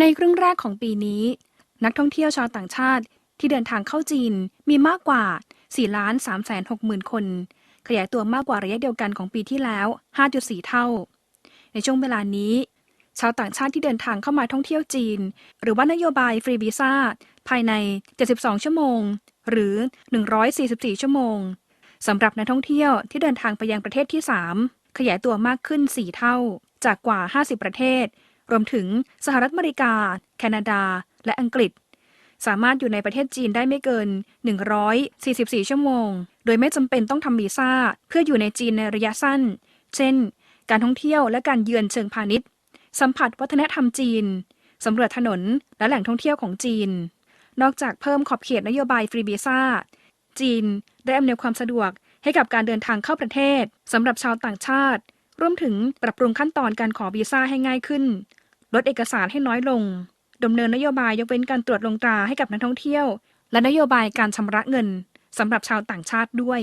ในครึ่งแรกของปีนี้ นักท่องเที่ยวชาวต่างชาติที่เดินทางเข้าจีนมีมากกว่า 4 ล้าน3แสน6หมื่นคน ขยายตัวมากกว่าระยะเดียวกันของปีที่แล้ว 5.4 เท่า ในช่วงเวลานี้ ชาวต่างชาติที่เดินทางเข้ามาท่องเที่ยวจีน หรือว่านโยบายฟรีวีซ่าภายใน 72 ชั่วโมง หรือ 144 ชั่วโมงสำหรับนักท่องเที่ยวที่เดินทางไปยังประเทศที่ 3 ขยายตัวมากขึ้น 4 เท่า จากกว่า 50 ประเทศ รวมถึงสหรัฐอเมริกา แคนาดา และอังกฤษ สามารถอยู่ในประเทศจีนได้ไม่เกิน 144 ชั่วโมง โดยไม่จำเป็นต้องทำวีซ่า เพื่ออยู่ในจีนในระยะสั้น เช่น การท่องเที่ยวและการเยือนเชิงพาณิชย์ สัมผัสวัฒนธรรมจีน สำรวจถนนและแหล่งท่องเที่ยวของจีน นอกจากเพิ่มขอบเขตนโยบายฟรีวีซ่า จีนได้อำนวยความสะดวกให้กับการเดินทางเข้าประเทศสำหรับชาวต่างชาติ รวมถึงปรับปรุงขั้นตอนการขอวีซ่าให้ง่ายขึ้น ลดเอกสารให้น้อยลงดำเนินนโยบายยกเว้นการตรวจลงตราให้กับนักท่องเที่ยว และนโยบายการชำระเงินสำหรับชาวต่างชาติด้วย